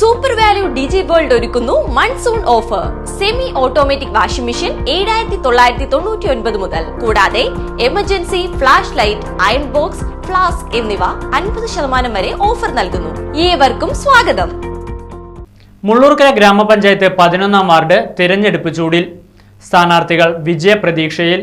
Super value ഡിജി world ഒരുക്കുന്നു monsoon offer semi automatic washing machine ഏഴായിരത്തി തൊള്ളായിരത്തി തൊണ്ണൂറ്റി ഒൻപത് മുതൽ. കൂടാതെ emergency flash light iron box flask എന്നിവ അൻപത് ശതമാനം വരെ ഓഫർ നൽകുന്നു. ഏവർക്കും സ്വാഗതം. മുള്ളൂർക്കര ഗ്രാമപഞ്ചായത്ത് പതിനൊന്നാം വാർഡ് തിരഞ്ഞെടുപ്പ് ചൂടിൽ. സ്ഥാനാർത്ഥികൾ വിജയപ്രതീക്ഷയിൽ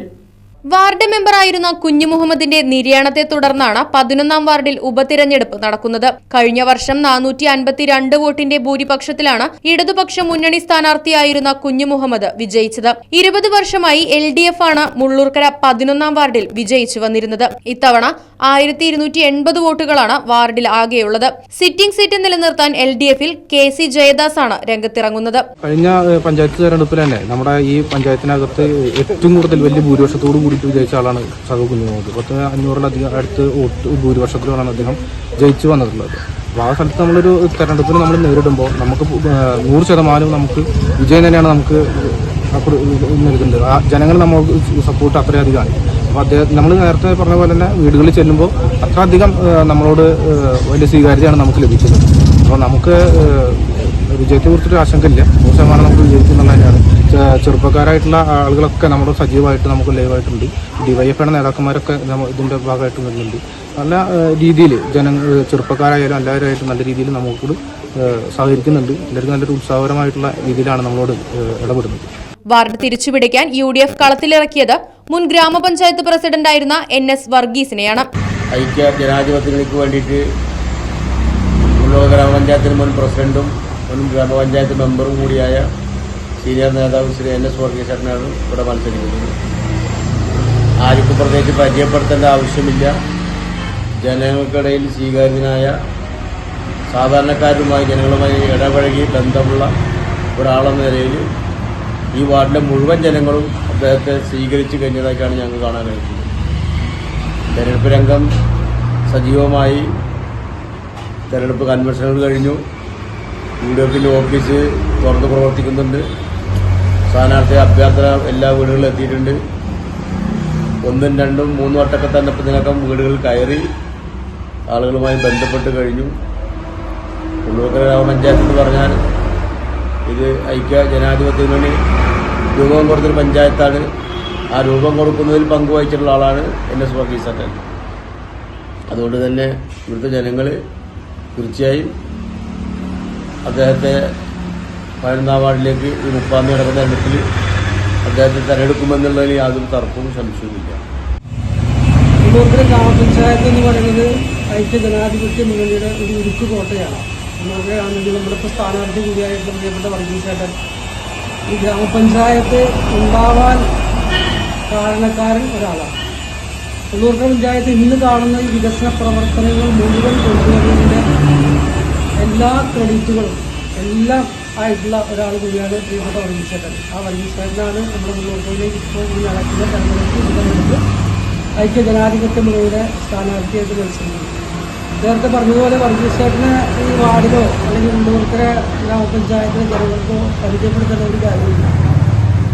വാർഡ് മെമ്പറായിരുന്ന കുഞ്ഞു മുഹമ്മദിന്റെ നിര്യാണത്തെ തുടർന്നാണ് പതിനൊന്നാം വാർഡിൽ ഉപതിരഞ്ഞെടുപ്പ് നടക്കുന്നത്. കഴിഞ്ഞ വർഷം നാനൂറ്റി അൻപത്തിരണ്ട് വോട്ടിന്റെ ഭൂരിപക്ഷത്തിലാണ് ഇടതുപക്ഷ മുന്നണി സ്ഥാനാർത്ഥിയായിരുന്ന കുഞ്ഞു മുഹമ്മദ് വിജയിച്ചത്. ഇരുപത് വർഷമായി എൽ ഡി എഫ് ആണ് മുള്ളൂർക്കര പതിനൊന്നാം വാർഡിൽ വിജയിച്ചു വന്നിരുന്നത്. ഇത്തവണ ആയിരത്തി ഇരുന്നൂറ്റി എൺപത് വോട്ടുകളാണ് വാർഡിൽ ആകെയുള്ളത്. സിറ്റിംഗ് സീറ്റ് നിലനിർത്താൻ എൽ ഡി എഫിൽ കെ സി ജയദാസ് ആണ് രംഗത്തിറങ്ങുന്നത്. കഴിഞ്ഞ പഞ്ചായത്ത് തെരഞ്ഞെടുപ്പിൽ തന്നെ നമ്മുടെ ഈ പഞ്ചായത്തിനകത്ത് ഏറ്റവും കൂടുതൽ വലിയ ഭൂരിപക്ഷത്തോട് കൂടിയിട്ട് വിജയിച്ച ആളാണ് സഹു കുഞ്ഞുമോത് പത്ത് അഞ്ഞൂറിലധികം അടുത്ത് വോട്ട് ഭൂരിപക്ഷത്തിലാണ് അദ്ദേഹം ജയിച്ചു വന്നിട്ടുള്ളത്. അപ്പോൾ ആ സ്ഥലത്ത് നമ്മളൊരു തെരഞ്ഞെടുപ്പിന് നമ്മൾ നേരിടുമ്പോൾ നമുക്ക് നൂറ് ശതമാനവും നമുക്ക് വിജയം തന്നെയാണ് നമുക്ക് നൽകുന്നത്. ആ ജനങ്ങൾ നമുക്ക് സപ്പോർട്ട് അത്രയധികമാണ് അപ്പോൾ അദ്ദേഹം നമ്മൾ നേരത്തെ പറഞ്ഞ പോലെ തന്നെ വീടുകളിൽ ചെല്ലുമ്പോൾ അത്ര അധികം നമ്മളോട് വലിയ സ്വീകാര്യതയാണ് നമുക്ക് ലഭിക്കുന്നത്. അപ്പോൾ നമുക്ക് വിജയത്തെക്കുറിച്ചൊരു വിജയത്തെ കുറിച്ചൊരു ആശങ്കയില്ല. നൂറ് ശതമാനം നമുക്ക് വിജയിക്കുന്നുള്ള തന്നെയാണ് ചെറുപ്പക്കാരായിട്ടുള്ള ആളുകളൊക്കെ നമ്മുടെ സജീവമായിട്ട് നമുക്ക് ലൈവായിട്ടുണ്ട് ഡിവൈഎഫ്ഐയുടെ നേതാക്കന്മാരൊക്കെ ഇതിന്റെ ഭാഗമായിട്ട് വരുന്നുണ്ട്. നല്ല രീതിയിൽ ജന ചെറുപ്പക്കാരായാലും എല്ലാവരുമായിട്ടും നല്ല രീതിയിൽ നമുക്കോട് സഹകരിക്കുന്നുണ്ട്. എല്ലാവർക്കും നല്ലൊരു ഉത്സാഹപരമായിട്ടുള്ള രീതിയിലാണ് നമ്മളോട് ഇടപെടുന്നത്. വാർഡ് തിരിച്ചുപിടിക്കാൻ യു ഡി എഫ് കളത്തിലിറക്കിയത് മുൻ ഗ്രാമപഞ്ചായത്ത് പ്രസിഡന്റായിരുന്ന എൻ എസ് വർഗീസിനെയാണ്. ഐക്യ ജനാധിപത്യങ്ങൾക്ക് വേണ്ടിയിട്ട് ഗ്രാമപഞ്ചായത്തിന് മുൻ പ്രസിഡന്റും മുൻ ഗ്രാമപഞ്ചായത്ത് മെമ്പറും കൂടിയായ സീനിയർ നേതാവ് ശ്രീ എൻ എസ് വർഗീസേട്ടനാണ് ഇവിടെ മത്സരിക്കുന്നത്. ആർക്കും പ്രത്യേകിച്ച് പരിചയപ്പെടുത്തേണ്ട ആവശ്യമില്ല. ജനങ്ങൾക്കിടയിൽ സ്വീകാര്യനായ സാധാരണക്കാരുമായി ജനങ്ങളുമായി ഇടപഴകി ബന്ധമുള്ള ഒരാളെന്ന നിലയിൽ ഈ വാർഡിലെ മുഴുവൻ ജനങ്ങളും അദ്ദേഹത്തെ സ്വീകരിച്ചു കഴിഞ്ഞതായിട്ടാണ് ഞങ്ങൾക്ക് കാണാൻ കഴിയുന്നത്. തെരഞ്ഞെടുപ്പ് രംഗം സജീവമായി തെരഞ്ഞെടുപ്പ് കൺവെൻഷനുകൾ കഴിഞ്ഞു. യു ഡി എഫിന്റെ ഓഫീസ് തുറന്ന് പ്രവർത്തിക്കുന്നുണ്ട്. സ്ഥാനാർത്ഥി അഭ്യർത്ഥന എല്ലാ വീടുകളിലും എത്തിയിട്ടുണ്ട്. ഒന്നും രണ്ടും മൂന്നും വട്ടമൊക്കെ തന്നെ ഇതിനകം വീടുകളിൽ കയറി ആളുകളുമായി ബന്ധപ്പെട്ട് കഴിഞ്ഞു. ഉള്ളൂർക്കര ഗ്രാമപഞ്ചായത്ത് എന്ന് പറഞ്ഞാൽ ഇത് ഐക്യ ജനാധിപത്യ മുന്നണി രൂപം കൊടുത്തൊരു പഞ്ചായത്താണ്. ആ രൂപം കൊടുക്കുന്നതിൽ പങ്കുവഹിച്ചിട്ടുള്ള ആളാണ് എൻ എസ് വർഗീസ് അറ്റൻ അതുകൊണ്ട് തന്നെ ഇവിടുത്തെ ജനങ്ങൾ തീർച്ചയായും അദ്ദേഹത്തെ പതിനൊന്നാം വാർഡിലേക്ക് ഈ മുപ്പാം തീയതി നടക്കുന്ന തെരഞ്ഞെടുപ്പിൽ അദ്ദേഹത്തെ തെരഞ്ഞെടുക്കുമെന്നുള്ളതിൽ യാതൊരു തർക്കവും സംശയവുമില്ല. ഗ്രാമപഞ്ചായത്ത് എന്ന് പറയുന്നത് ഐക്യ ജനാധിപത്യ മുന്നണിയുടെ ഒരു ഉരുക്ക് കോട്ടയാണ്. നമുക്കാണെങ്കിൽ നമ്മുടെ ഇപ്പോൾ സ്ഥാനാർത്ഥി കൂടിയായിട്ട് പ്രിയപ്പെട്ട വർഗീസേട്ടൻ ഈ ഗ്രാമപഞ്ചായത്ത് ഉണ്ടാവാൻ കാരണക്കാരൻ ഒരാളാണ്. ഉള്ളൂർക്ക പഞ്ചായത്ത് ഇന്ന് കാണുന്ന ഈ വികസന പ്രവർത്തനങ്ങൾ മുഴുവൻ കൊണ്ടുവരുന്നതിന്റെ എല്ലാ ക്രെഡിറ്റുകളും എല്ലാം ആയിട്ടുള്ള ഒരാൾ കൂടിയാണ് പ്രിയപ്പെട്ട വർഗീസേട്ടൻ. ആ വർഗീസേട്ടനാണ് നമ്മുടെ മുന്നോട്ടിലേക്ക് ഇപ്പോൾ ഈ നടക്കുന്ന തെരഞ്ഞെടുപ്പ് ഐക്യ ജനാധിപത്യ മുന്നണിയുടെ സ്ഥാനാർത്ഥിയായിട്ട് മത്സരിക്കുന്നത്. നേരത്തെ പറഞ്ഞതുപോലെ വർഗീസേട്ടന് ഈ വാർഡിലോ അല്ലെങ്കിൽ ഉള്ളൂർക്കര ഗ്രാമപഞ്ചായത്തിലെ ജനങ്ങൾക്കോ പരിചയപ്പെടുത്തേണ്ട ഒരു കാര്യമില്ല.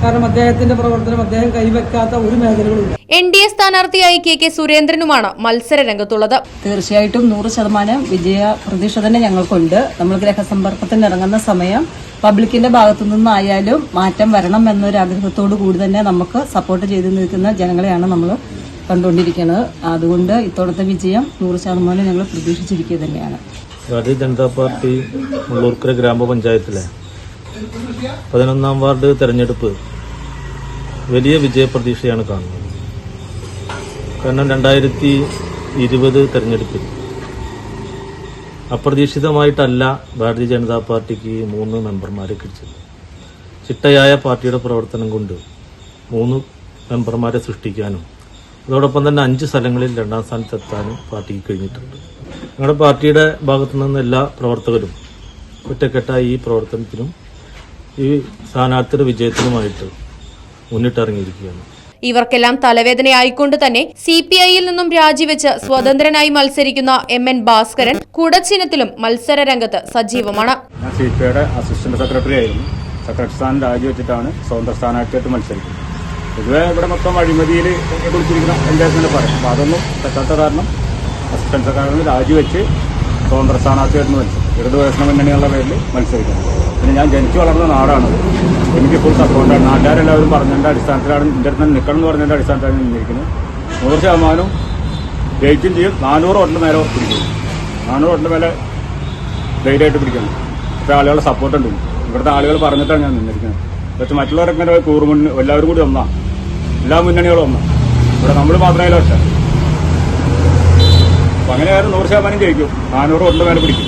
കാരണം അദ്ദേഹത്തിന്റെ പ്രവർത്തനം അദ്ദേഹം കൈവെക്കാത്ത ഒരു മേഖലകളുമില്ല. എൻ ഡി എ സ്ഥാനാർത്ഥിയായി കെ കെ സുരേന്ദ്രനുമാണ് മത്സര രംഗത്തുള്ളത്. തീർച്ചയായിട്ടും നൂറ് ശതമാനം വിജയ പ്രതീക്ഷ തന്നെ ഞങ്ങൾക്കുണ്ട്. നമ്മൾ ഗ്രഹസമ്പർക്കത്തിന് ഇറങ്ങുന്ന സമയം പബ്ലിക്കിന്റെ ഭാഗത്തു നിന്നായാലും മാറ്റം വരണം എന്നൊരു ആഗ്രഹത്തോടു കൂടി തന്നെ നമുക്ക് സപ്പോർട്ട് ചെയ്തു നിൽക്കുന്ന ജനങ്ങളെയാണ് നമ്മൾ കണ്ടുകൊണ്ടിരിക്കുന്നത്. അതുകൊണ്ട് ഇത്തവണത്തെ വിജയം നൂറ് ശതമാനം ഞങ്ങൾ പ്രതീക്ഷിച്ചിരിക്കുക തന്നെയാണ്. ഭാരതീയ ജനതാ പാർട്ടി മുള്ളൂർക്കര ഗ്രാമപഞ്ചായത്തിലെ പതിനൊന്നാം വാർഡ് തെരഞ്ഞെടുപ്പ് വലിയ വിജയപ്രതീക്ഷയാണ് കാണുന്നത്. കാരണം രണ്ടായിരത്തി ഇരുപത് തെരഞ്ഞെടുപ്പിൽ അപ്രതീക്ഷിതമായിട്ടല്ല ഭാരതീയ ജനതാ പാർട്ടിക്ക് മൂന്ന് മെമ്പർമാരെ കിട്ടിച്ചത് ചിട്ടയായ പാർട്ടിയുടെ പ്രവർത്തനം കൊണ്ട് മൂന്ന് മെമ്പർമാരെ സൃഷ്ടിക്കാനും അതോടൊപ്പം തന്നെ അഞ്ച് സ്ഥലങ്ങളിൽ രണ്ടാം സ്ഥാനത്തെത്താനും പാർട്ടിക്ക് കഴിഞ്ഞിട്ടുണ്ട്. ഞങ്ങളുടെ പാർട്ടിയുടെ ഭാഗത്തു നിന്ന് എല്ലാ പ്രവർത്തകരും ഒറ്റക്കെട്ടായി ഈ പ്രവർത്തനത്തിനും ഈ സ്ഥാനാർത്ഥിയുടെ വിജയത്തിനുമായിട്ട് മുന്നിട്ടിറങ്ങിയിരിക്കുകയാണ്. ഇവർക്കെല്ലാം തലവേദനയായിക്കൊണ്ട് തന്നെ സി പി ഐയിൽ നിന്നും രാജിവെച്ച് സ്വതന്ത്രനായി മത്സരിക്കുന്ന എം എൻ ഭാസ്കരൻ കുടച്ചിനത്തിലും മത്സര രംഗത്ത് സജീവമാണ്. ഞാൻ സി പി ഐയുടെ അസിസ്റ്റന്റ് സെക്രട്ടറി ആയിരുന്നു. സെക്രട്ടറി സ്ഥാനം രാജിവെച്ചിട്ടാണ് സ്വതന്ത്ര സ്ഥാനാർത്ഥിയായിട്ട് മത്സരിക്കുന്നത്. പൊതുവെ ഇവിടെ മൊത്തം അഴിമതിയിൽ കുറിച്ചിരിക്കുന്ന തന്നെ പറയും. അപ്പോൾ അതൊന്നും തെറ്റാത്ത കാരണം അസിസ്റ്റന്റ് സെക്രട്ടറി രാജിവെച്ച് സ്വതന്ത്ര സ്ഥാനാർത്ഥിയായിട്ട് മത്സരം ഇടതുപക്ഷ വികസന എന്നുള്ള പേരിൽ മത്സരിക്കുന്നത്. പിന്നെ ഞാൻ ജനിച്ചു വളർന്ന നാടാണ് എനിക്ക് ഫുൾ സപ്പോർട്ടാണ് നാട്ടുകാരെല്ലാവരും പറഞ്ഞതിന്റെ അടിസ്ഥാനത്തിലാണ് എന്റെ അടുത്ത് നിൽക്കണം എന്ന് പറഞ്ഞതിന്റെ അടിസ്ഥാനത്തിലാണ് നിന്നിരിക്കുന്നത്. നൂറ് ശതമാനം ജയിക്കും ചെയ്യും. നാനൂറ് വോട്ടിന്റെ മേലെ പിടിക്കും നാനൂറ് വോട്ടിന്റെ മേലെ ധൈര്യമായിട്ട് പിടിക്കണം. ഇത്ര ആളുകളുടെ സപ്പോർട്ടുണ്ട് ഇവിടുത്തെ ആളുകൾ പറഞ്ഞിട്ടാണ് ഞാൻ നിന്നിരിക്കുന്നത്. പക്ഷേ മറ്റുള്ളവരൊക്കെ ഇങ്ങനെ കൂറുമുന്ന എല്ലാവരും കൂടി ഒന്നാ. എല്ലാ മുന്നണികളും ഒന്നാ. ഇവിടെ നമ്മൾ മാത്രമേ ഒറ്റ അപ്പം അങ്ങനെ നൂറ് ശതമാനം ജയിക്കും. നാനൂറ് വോട്ടിന്റെ മേലെ പിടിക്കും.